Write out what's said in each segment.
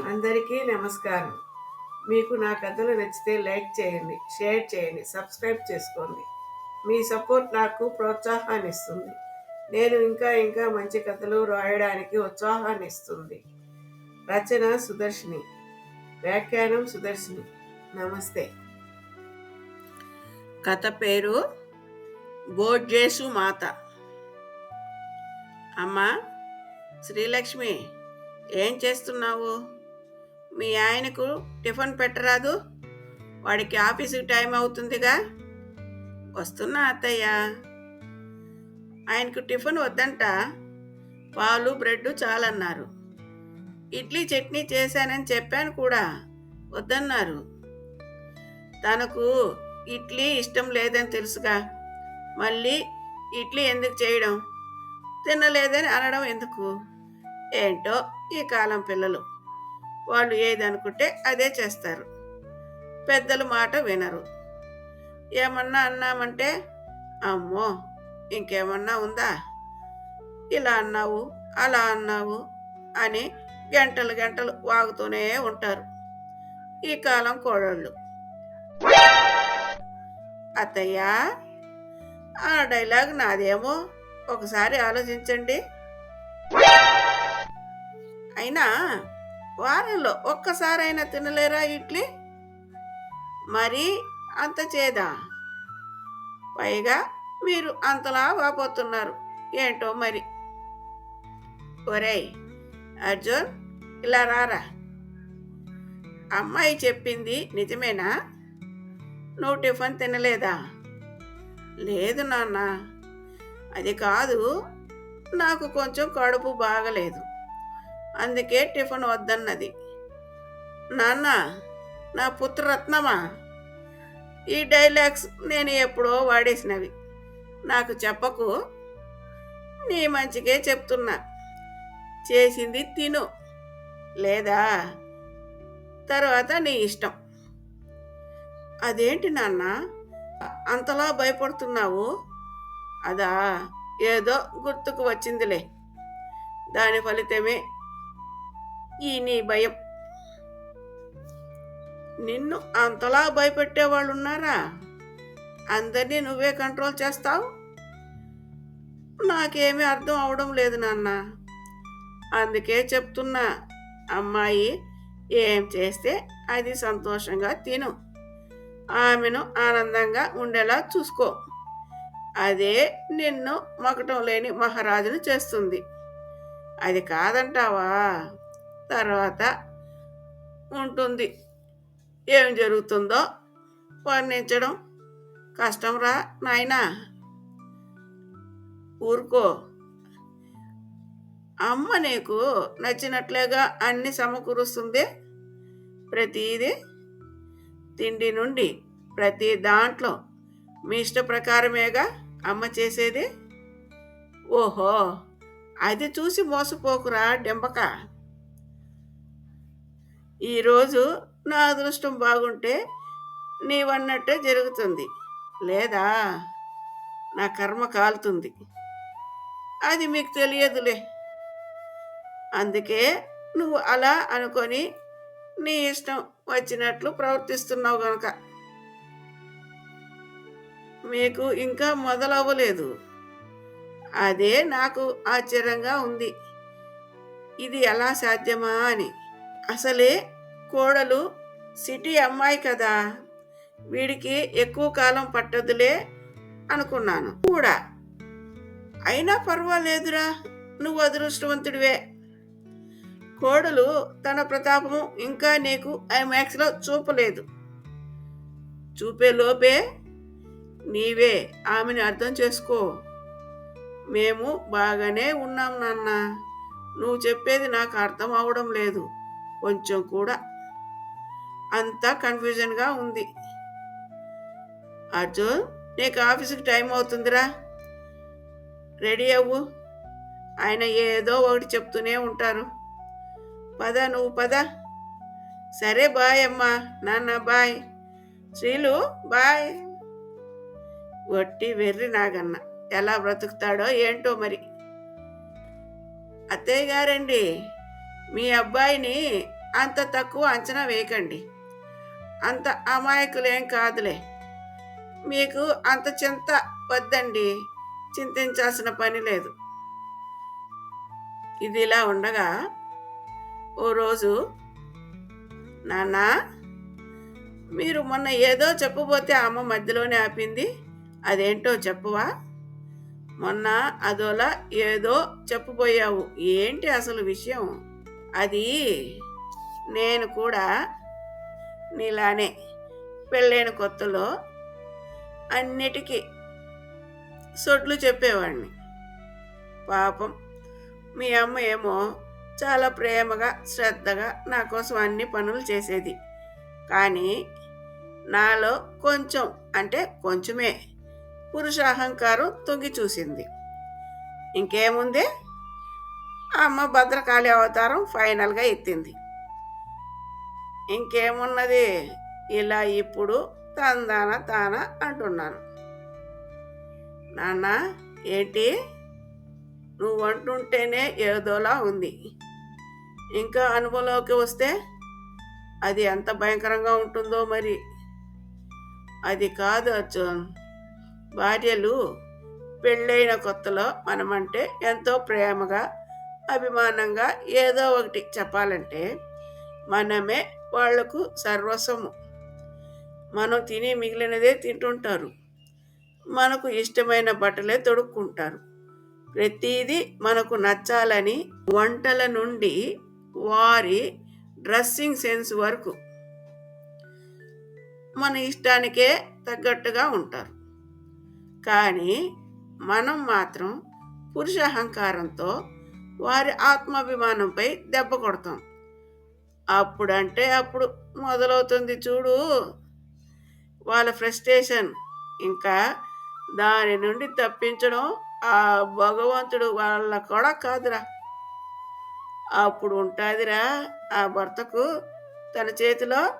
అందరికీ నమస్కారం. మీకు నా కథలు నచ్చితే లైక్ చేయండి షేర్ చేయండి సబ్స్క్రైబ్ చేసుకోండి. మీ సపోర్ట్ నాకు ప్రోత్సాహాన్ని ఇస్తుంది నేను ఇంకా ఇంకా మంచి కథలు రాయడానికి ఉత్సాహాన్ని ఇస్తుంది రచన సుదర్శిని. వ్యాఖ్యానం సుదర్శిని. నమస్తే. కథ పేరు బోర్జేసు మాత అమ్మా శ్రీలక్ష్మి ఏం చేస్తున్నావు? మీ ఆయనకు టిఫిన్ పెట్టరాదు. వాడికి ఆఫీసుకి టైం అవుతుందిగా. వస్తున్నా అత్తయ్య. ఆయనకు టిఫిన్ వద్దంట. పాలు బ్రెడ్ చాలన్నారు. ఇడ్లీ చట్నీ చేశానని చెప్పాను కూడా. వద్దన్నారు. తనకు ఇడ్లీ ఇష్టం లేదని తెలుసుగా. మళ్ళీ ఇడ్లీ ఎందుకు చేయడం? తినలేదని అనడం ఎందుకు? ఏంటో ఈ కాలం పిల్లలు. వాళ్ళు ఏది అనుకుంటే అదే చేస్తారు. పెద్దల మాట వినరు. ఏమన్నా అన్నామంటే అమ్మో ఇంకేమన్నా ఉందా? ఇలా అన్నావు అలా అన్నావు అని గంటలు గంటలు వాగుతూనే ఉంటారు. ఈ కాలం కోడళ్ళు. అత్తయ్య ఆ డైలాగ్ నాదేమో? ఒకసారి ఆలోచించండి. అయినా వారంలో ఒక్కసారైనా తినలేరా ఇడ్లీ? మరి అంత చేదా? పైగా మీరు అంతలా వాపోతున్నారు. ఏంటో మరి? ఒరేయ్ అర్జున్ ఇలా రారా? అమ్మాయి చెప్పింది నిజమేనా? నువ్వు టిఫిన్ తినలేదా? లేదు నాన్న. అది కాదు నాకు కొంచెం కడుపు బాగలేదు. అందుకే టిఫిన్ వద్దన్నది. నాన్న నా పుత్రరత్నమా? ఈ డైలాగ్స్ నేను ఎప్పుడో వాడేసినవి. నాకు చెప్పకు. నీ మంచికే చెప్తున్నా. చేసింది తిను. లేదా? తర్వాత నీ ఇష్టం. అదేంటి నాన్న? అంతలా భయపడుతున్నావు? అదా? ఏదో గుర్తుకు వచ్చిందిలే. దాని ఫలితమే ఈ నీ భయం. నిన్ను అంతలా భయపెట్టే వాళ్ళు ఉన్నారా అందరినీ నువ్వే కంట్రోల్ చేస్తావు? నాకేమీ అర్థం అవడం లేదు నాన్న. అందుకే చెప్తున్నా అమ్మాయి ఏం చేస్తే అది సంతోషంగా తిను. ఆమెను ఆనందంగా ఉండేలా చూసుకో. అదే నిన్ను మకటం లేని మహారాజును చేస్తుంది. అది కాదంటావా? తర్వాత ఉంటుంది. ఏం జరుగుతుందో వర్ణించడం కష్టంరా నాయనా. ఊరుకో. అమ్మ నీకు నచ్చినట్లుగా అన్ని సమకూరుస్తుంది. ప్రతిదీ తిండి నుండి ప్రతి దాంట్లో మీ ఇష్ట ప్రకారమేగా అమ్మ చేసేది? ఓహో అది చూసి మోసపోకురా డెంబక. ఈరోజు నా అదృష్టం బాగుంటే నీవన్నట్టే జరుగుతుంది. లేదా నా కర్మ కాలుతుంది. అది మీకు తెలియదులే. అందుకే నువ్వు అలా అనుకొని నీ ఇష్టం వచ్చినట్లు ప్రవర్తిస్తున్నావు కనుక మీకు ఇంకా మొదలవ్వలేదు. అదే నాకు ఆశ్చర్యంగా ఉంది. ఇది ఎలా సాధ్యమా అని. అసలే కోడలు సిటీ అమ్మాయి కదా. వీడికి ఎక్కువ కాలం పట్టదులే అనుకున్నాను కూడా. అయినా పర్వాలేదురా నువ్వు అదృష్టవంతుడివే. కోడలు తన ప్రతాపము ఇంకా నీకు ఐమాక్స్లో చూపలేదు. చూపే లోపే నీవే ఆమెని అర్థం చేసుకో. మేము బాగానే ఉన్నాం నాన్న. నువ్వు చెప్పేది నాకు అర్థం అవడం లేదు. కొంచెం కూడా అంతా కన్ఫ్యూజన్గా ఉంది. అర్జున్ నీకు ఆఫీస్కి టైం అవుతుందిరా. రెడీ అవ్వు. ఆయన ఏదో ఒకటి చెప్తూనే ఉంటారు. పద నువ్వు పద. సరే బాయ్ అమ్మా. నాన్న బాయ్. శ్రీలు బాయ్. వట్టి వెర్రి నాగన్న ఎలా బ్రతుకుతాడో ఏంటో మరి. అత్తయ్య గారండి. మీ అబ్బాయిని అంత తక్కువ అంచనా వేయకండి. అంత అమాయకులేం కాదులే. మీకు అంత చింత వద్దండి. చింతించాల్సిన పని లేదు. ఇది ఇలా ఉండగా ఓ రోజు నాన్న మీరు మొన్న ఏదో చెప్పబోతే అమ్మ మధ్యలోనే ఆపింది. అదేంటో చెప్పవా? మొన్న అదోలా ఏదో చెప్పబోయావు. ఏంటి అసలు విషయం? అది నేను కూడా నీలానే పెళ్ళైన కొత్తలో అన్నిటికీ సొట్లు చెప్పేవాడిని పాపం మీ అమ్మ ఏమో చాలా ప్రేమగా శ్రద్ధగా నా కోసం అన్ని పనులు చేసేది. కానీ నాలో కొంచెం అంటే కొంచెమే పురుష అహంకారం తొంగి చూసింది. ఇంకేముంది? అమ్మ భద్రకాళి అవతారం ఫైనల్గా ఎత్తింది. ఇంకేమున్నది? ఇలా ఇప్పుడు తందాన తాన అంటున్నాను. నాన్న ఏంటి? నువ్వు అంటుంటేనే ఏదోలా ఉంది. ఇంకా అనుభవంలోకి వస్తే అది ఎంత భయంకరంగా ఉంటుందో మరి. అది కాదు అర్జున్. భార్యలు పెళ్ళైన కొత్తలో మనమంటే ఎంతో ప్రేమగా అభిమానంగా ఏదో ఒకటి చెప్పాలంటే మనమే వాళ్ళకు సర్వస్వము. మనం తిని మిగిలినదే తింటుంటారు. మనకు ఇష్టమైన బట్టలే తొడుక్కుంటారు. ప్రతిదీ మనకు నచ్చాలని వంటల నుండి వారి డ్రెస్సింగ్ సెన్స్ వరకు మన ఇష్టానికే తగ్గట్టుగా ఉంటారు. కానీ మనం మాత్రం పురుష అహంకారంతో వారి ఆత్మాభిమానంపై దెబ్బ కొడతాం. అప్పుడంటే అప్పుడు మొదలవుతుంది చూడు. వాళ్ళ ఫ్రస్ట్రేషన్. ఇంకా దాని నుండి తప్పించడం ఆ భగవంతుడు వాళ్ళ కూడా కాదురా. అప్పుడు ఉంటుందిరా ఆ భర్తకు తన చేతిలో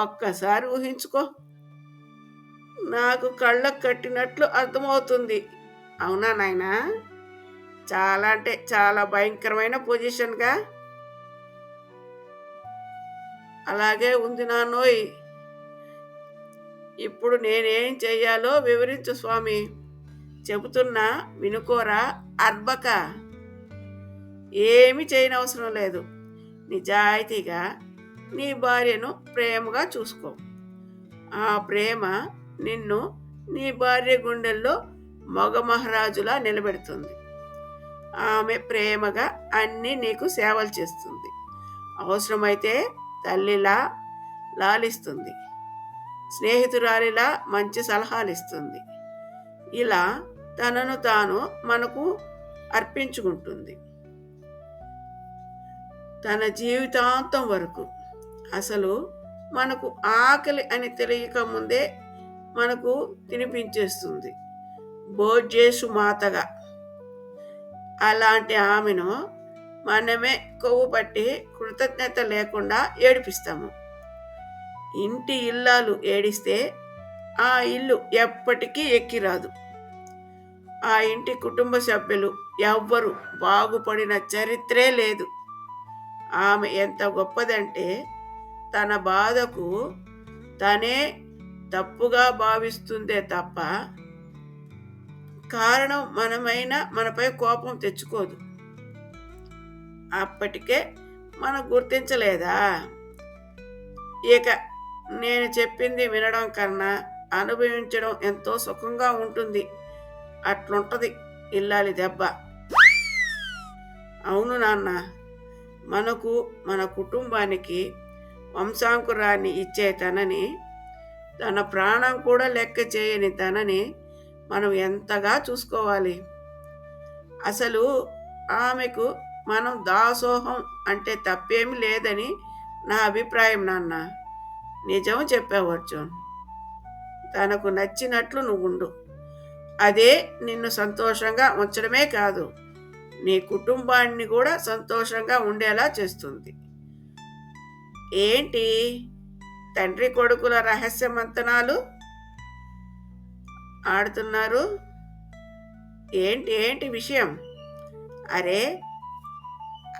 ఒక్కసారి ఊహించుకో. నాకు కళ్ళకు కట్టినట్లు అర్థమవుతుంది. అవునా నాయనా? చాలా అంటే చాలా భయంకరమైన పొజిషన్గా అలాగే ఉంది నాన్నోయ్ ఇప్పుడు నేనేం చెయ్యాలో వివరించు స్వామి. చెబుతున్నా వినుకోరా అర్బక ఏమి చేయనవసరం లేదు. నిజాయితీగా నీ భార్యను ప్రేమగా చూసుకో. ఆ ప్రేమ నిన్ను నీ భార్య గుండెల్లో మగ మహారాజులా నిలబెడుతుంది. ఆమె ప్రేమగా అన్నీ నీకు సేవలు చేస్తుంది. అవసరమైతే తల్లిలా లాలిస్తుంది. స్నేహితురాలిలా మంచి సలహాలు ఇస్తుంది ఇలా తనను తాను మనకు అర్పించుకుంటుంది. తన జీవితాంతం వరకు అసలు మనకు ఆకలి అని తెలియక ముందే మనకు తినిపించేస్తుంది. భోజేసు మాతగా అలాంటి ఆమెను మనమే కొవ్వు పట్టి కృతజ్ఞత లేకుండా ఏడిపిస్తాము. ఇంటి ఇల్లాలు ఏడిస్తే ఆ ఇల్లు ఎప్పటికీ ఎక్కిరాదు. ఆ ఇంటి కుటుంబ సభ్యులు ఎవ్వరు బాగుపడిన చరిత్రే లేదు. ఆమె ఎంత గొప్పదంటే తన బాధకు తనే తప్పుగా భావిస్తుందే తప్ప కారణం మనమైనా మనపై కోపం తెచ్చుకోదు. అప్పటికే మనం గుర్తించలేదా? ఇక నేను చెప్పింది వినడం కన్నా అనుభవించడం ఎంతో సుఖంగా ఉంటుంది. అట్లుంటది ఇల్లాలి దెబ్బ. అవును నాన్న మనకు మన కుటుంబానికి వంశాంకురాన్ని ఇచ్చే తనని తన ప్రాణం కూడా లెక్క చేయని తనని మనం ఎంతగా చూసుకోవాలి? అసలు ఆమెకు మనం దాసోహం అంటే తప్పేమి లేదని నా అభిప్రాయం నాన్న. నిజం చెప్పవచ్చు తనకు నచ్చినట్లు నువ్వు ఉండు అదే నిన్ను సంతోషంగా ఉంచడమే కాదు నీ కుటుంబాన్ని కూడా సంతోషంగా ఉండేలా చేస్తుంది. ఏంటి? తండ్రి కొడుకుల రహస్య మంతనాలు ఆడుతున్నారు? ఏంటి ఏంటి విషయం? అరే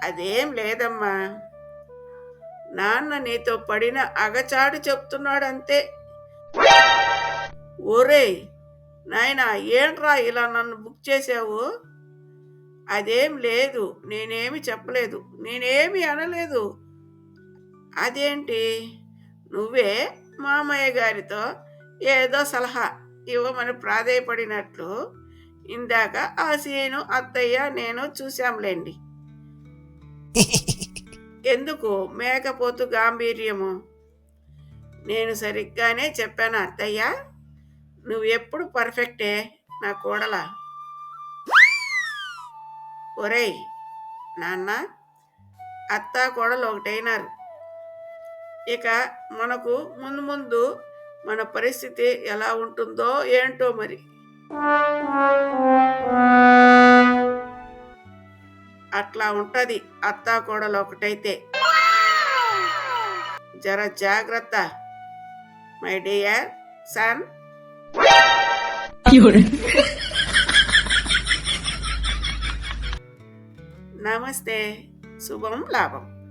అదేం లేదమ్మా. నాన్న నీతో పడిన అగచాడు చెప్తున్నాడంతే. ఒరేయ్ నాయనా ఏంట్రా ఇలా నన్ను బుక్ చేసావు అదేం లేదు నేనేమి చెప్పలేదు నేనేమి అనలేదు. అదేంటి? నువ్వే మామయ్య గారితో ఏదో సలహా. ఇవ్వమని ప్రాధేయపడినట్లు ఇందాక ఆ సీను అత్తయ్య నేను చూశాంలేండి. ఎందుకు? మేకపోతు గాంభీర్యము. నేను సరిగ్గానే చెప్పాను అత్తయ్య. నువ్వు ఎప్పుడు పర్ఫెక్టే నా కోడల? ఒరేయ్ నాన్న అత్త కోడలు ఒకటైనారు. ఇక మనకు ముందు ముందు మన పరిస్థితి ఎలా ఉంటుందో ఏంటో మరి. అట్లా ఉంటది. అత్త కోడలు ఒకటైతే. జర జాగ్రత్త. My dear son. నమస్తే. శుభం లాభం.